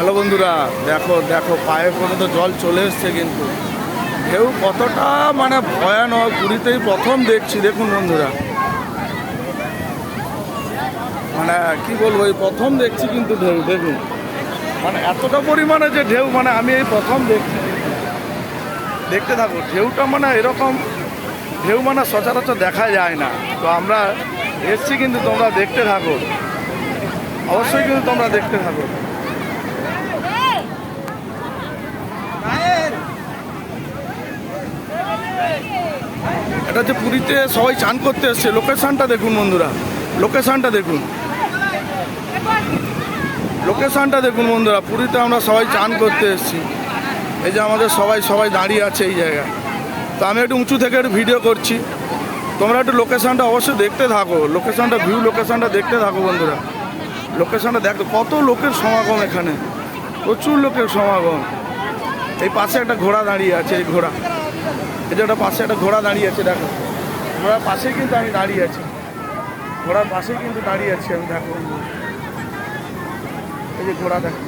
Hello বন্ধুরা, দেখো দেখো পায়ে পর্যন্ত জল চলে এসছে কিন্তু। ঢেউ কতটা মানে ভয়ানক, পুরীতেই প্রথম দেখছি, দেখুন বন্ধুরা। মানে কি বলব, এই প্রথম দেখছি কিন্তু ঢেউ, দেখুন। মানে এতটা পরিমাণে যে ঢেউ মানে আমি এই প্রথম দেখছি। দেখতে থাকো, ঢেউটা মানে এরকম, ঢেউ মানে সচরাচর দেখা যায় না। তো আমরা এসছি কিন্তু তোমরা দেখতে থাকো। অবশ্যই কিন্তু তোমরা দেখতে থাকো। এটা হচ্ছে পুরীতে সবাই চান করতে এসছে, লোকেশনটা দেখুন বন্ধুরা, লোকেশনটা দেখুন। লোকেশনটা দেখুন বন্ধুরা, পুরীতে আমরা সবাই চান করতে এসেছি। এই যে আমাদের সবাই সবাই দাঁড়িয়ে আছে এই জায়গায়। তো আমি একটু উঁচু থেকে একটু ভিডিও করছি। তোমরা একটু লোকেশনটা অবশ্যই দেখতে থাকো, লোকেশনটা, ভিউ লোকেশনটা দেখতে থাকো বন্ধুরা। লোকেশনটা দেখো, কত লোকের সমাগম এখানে। প্রচুর লোকের সমাগম। এই পাশে একটা ঘোড়া দাঁড়িয়ে আছে, এই ঘোড়া। যে একটা পাশে একটা ঘোড়া দাঁড়িয়ে আছে, দেখো। ঘোড়ার পাশে কিন্তু আমি দাঁড়িয়ে আছি। ঘোড়ার পাশেই কিন্তু দাঁড়িয়ে আছি আমি, দেখো। এই যে ঘোড়া, দেখো।